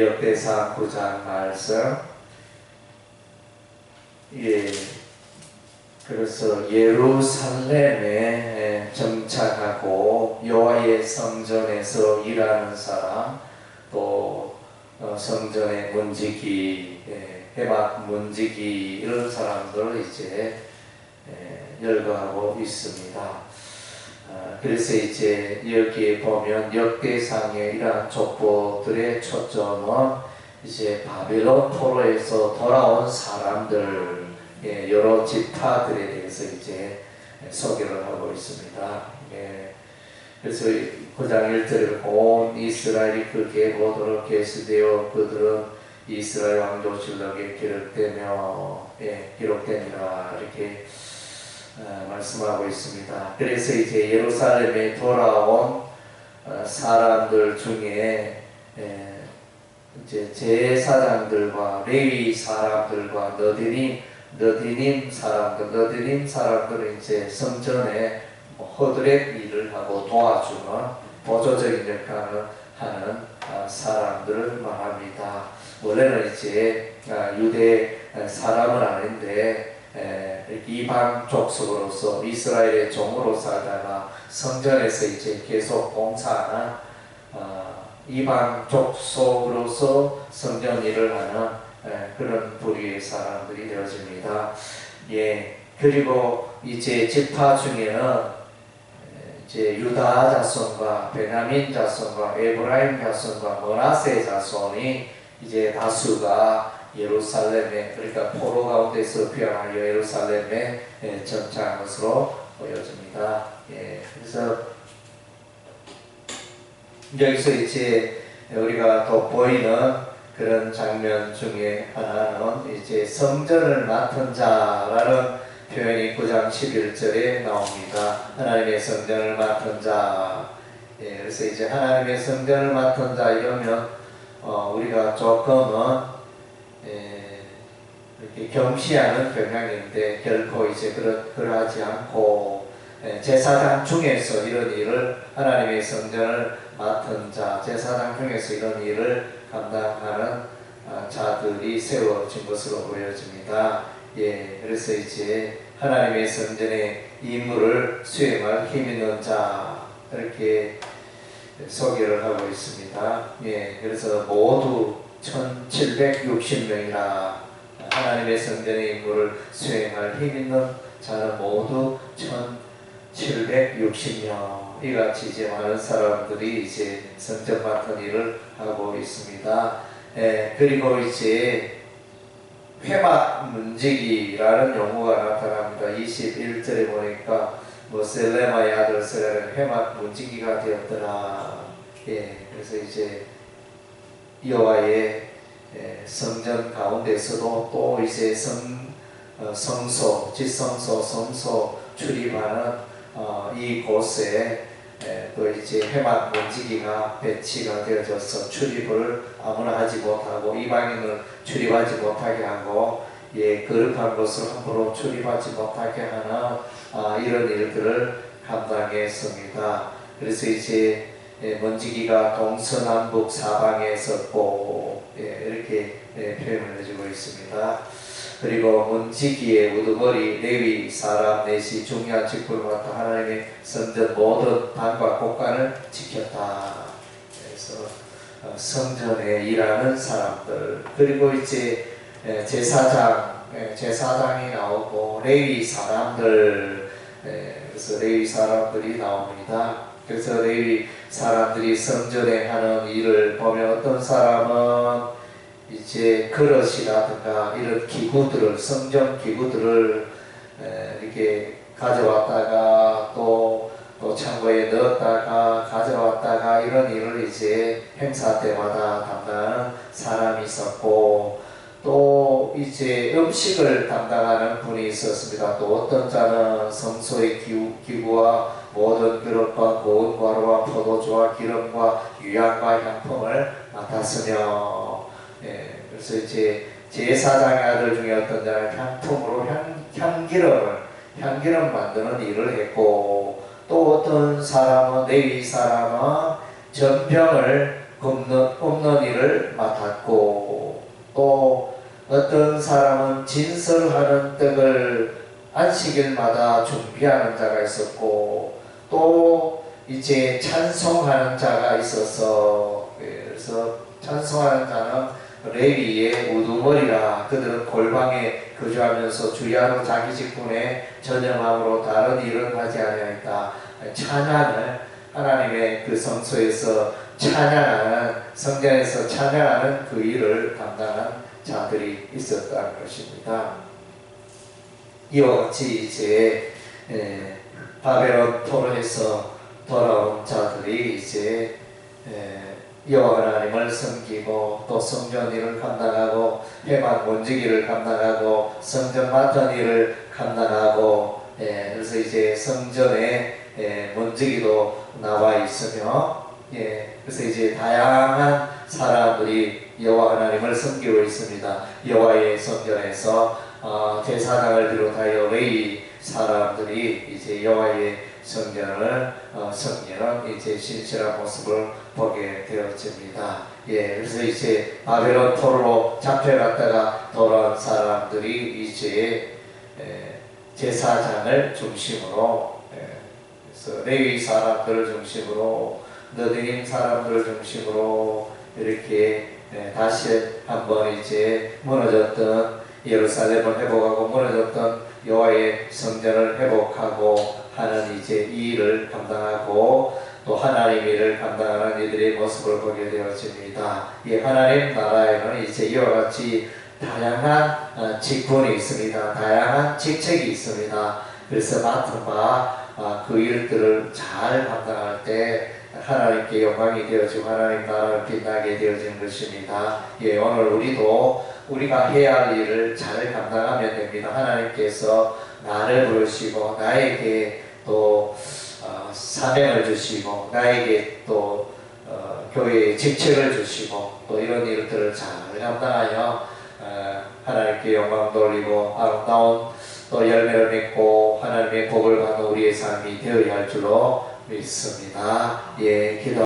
역대상 9장 말씀 예 그래서 예루살렘에 정착하고 여호와의 성전에서 일하는 사람 또 어, 성전의 문지기 예, 해막 문지기 이런 사람들 이제 예, 열거하고 있습니다. 아, 그래서 이제 여기에 보면 역대상의 이러한 족보들의 초점은 이제 바벨론 포로에서 돌아온 사람들 예, 여러 지파들에 대해서 이제 소개를 하고 있습니다. 예, 그래서 9장 1절에 온 이스라엘이 그 계보도로 계수되어 그들은 이스라엘 왕조 실록에 기록되며 예, 기록되니라 이렇게 어, 말씀하고 있습니다. 그래서 이제 예루살렘에 돌아온 어, 사람들 중에 에, 이제 제사장들과 레위 사람들과 너디님 너디님 사람들 너디님 사람들은 이제 성전에 뭐 허드렛 일을 하고 도와주는 보조적인 역할을 하는 아, 사람들을 말합니다. 원래는 이제 아, 유대 사람은 아닌데 에, 이방 족속으로서 이스라엘의 종으로 살다가 성전에서 이제 계속 봉사하는 어, 이방 족속으로서 성전 일을 하는 에, 그런 부류의 사람들이 되어집니다. 예, 그리고 이제 지파 중에는 에, 이제 유다 자손과 베냐민 자손과 에브라임 자손과 머나세 자손이 이제 다수가 예루살렘에 그러니까 포로 가운데서 피어난 예루살렘에 예, 정착한 것으로 보여집니다. 예, 그래서 여기서 이제 우리가 돋보이는 그런 장면 중에 하나는 이제 성전을 맡은 자라는 표현이 9장 11절에 나옵니다. 하나님의 성전을 맡은 자. 예, 그래서 이제 하나님의 성전을 맡은 자 이러면 어, 우리가 조금은 예, 이렇게 경시하는 경향인데 결코 이제 그러, 그러하지 않고 예, 제사장 중에서 이런 일을 하나님의 성전을 맡은 자, 제사장 중에서 이런 일을 감당하는 아, 자들이 세워진 것으로 보여집니다. 예, 그래서 이제 하나님의 성전의 임무를 수행할 힘 있는 자 이렇게 소개를 하고 있습니다. 예, 그래서 모두 1760명이나 하나님의 성전의 임무를 수행할 힘 있는 자는 모두 1760명 이같이 이제 많은 사람들이 이제 성전 맡은 일을 하고 있습니다. 예, 그리고 이제 회막 문지기라는 용어가 나타납니다. 21절에 보니까 뭐 셀레마의 아들 셀레는 회막 문지기가 되었더라. 예, 그래서 이제 여호와의 예, 성전 가운데서도 또 이제 성 어, 성소, 지성소, 성소 출입하는 어, 이 곳에 예, 또 이제 해막 문지기가 배치가 되어져서 출입을 아무나 하지 못하고 이방인을 출입하지 못하게 하고 예, 거룩한 곳을 함부로 출입하지 못하게 하는 아, 이런 일들을 감당했습니다. 그래서 이제 예, 먼지기가 동서남북 사방에 섰고 예, 이렇게 예, 표현을 해주고 있습니다. 그리고 문지기의 우두머리 레위 사람 넷이 중요한 직분을 맡아 하나님의 성전 모든 방과 곳간을 지켰다. 그래서 어, 성전에 일하는 사람들 그리고 이제 예, 제사장 예, 제사장이 나오고 레위 사람들 예, 그래서 레위 사람들이 나옵니다. 그래서 레위 사람들이 성전에 하는 일을 보면 어떤 사람은 이제 그릇이라든가 이런 기구들을 성전 기구들을 에, 이렇게 가져왔다가 또, 또 창고에 넣었다가 가져왔다가 이런 일을 이제 행사 때마다 담당하는 사람이 있었고 또 이제 음식을 담당하는 분이 있었습니다. 또 어떤 자는 성소의 기구, 기구와 모든 그릇과 고운 과로와 포도주와 기름과 유향과 향품을 맡았으며 예, 그래서 이제 제사장의 아들 중에 어떤 자는 향품으로 향, 향기름을 향기름 만드는 일을 했고 또 어떤 사람은 레위 사람은 전병을 굽는, 굽는 일을 맡았고 또 어떤 사람은 진설하는 떡을 안식일마다 준비하는 자가 있었고 또 이제 찬송하는 자가 있어서 예, 그래서 찬송하는 자는 레위의 우두머리라 그들은 골방에 거주하면서 주야로 자기 직분에 전념함으로 다른 일은 하지 아니하였다 찬양을 하나님의 그 성소에서 찬양하는 성전에서 찬양하는 그 일을 감당한 자들이 있었다는 것입니다. 이와 같이 이제 에, 바벨론 토론에서 돌아온 자들이 이제 에, 여호와 하나님을 섬기고 또 성전 일을 감당하고 회막 문지기를 감당하고 성전 맡은 일을 감당하고 예, 그래서 이제 성전에 예, 문지기도 나와 있으며 예, 그래서 이제 다양한 사람들이 여호와 하나님을 섬기고 있습니다. 여호와의 성전에서 어, 제사장을 비롯하여 레이 사람들이 이제 여호와의 성전을 어, 섬기는 이제 신실한 모습을 보게 되었습니다. 예, 그래서 이제 바벨론 토로 잡혀갔다가 돌아온 사람들이 이제 에, 제사장을 중심으로 에, 그래서 레위 사람들을 중심으로 너드림 사람들을 중심으로 이렇게 에, 다시 한번 이제 무너졌던 예루살렘을 회복하고 무너졌던 여호와의 성전을 회복하고 하는 이제 이 일을 감당하고 또 하나님 일을 감당하는 이들의 모습을 보게 되었습니다. 이 하나님 나라에는 이제 이와 같이 다양한 어, 직분이 있습니다. 다양한 직책이 있습니다. 그래서 맡은 바그 일들을 잘 감당할 때 하나님께 영광이 되어지고 하나님 나라를 빛나게 되어지는 것입니다. 예, 오늘 우리도 우리가 해야 할 일을 잘 감당하면 됩니다. 하나님께서 나를 부르시고 나에게 또 어, 사명을 주시고 나에게 또 어, 교회에 직책을 주시고 또 이런 일들을 잘 감당하여 어, 하나님께 영광 돌리고 아름다운 또 열매를 맺고 하나님의 복을 받는 우리의 삶이 되어야 할 줄로 믿습니다. 예, 기도.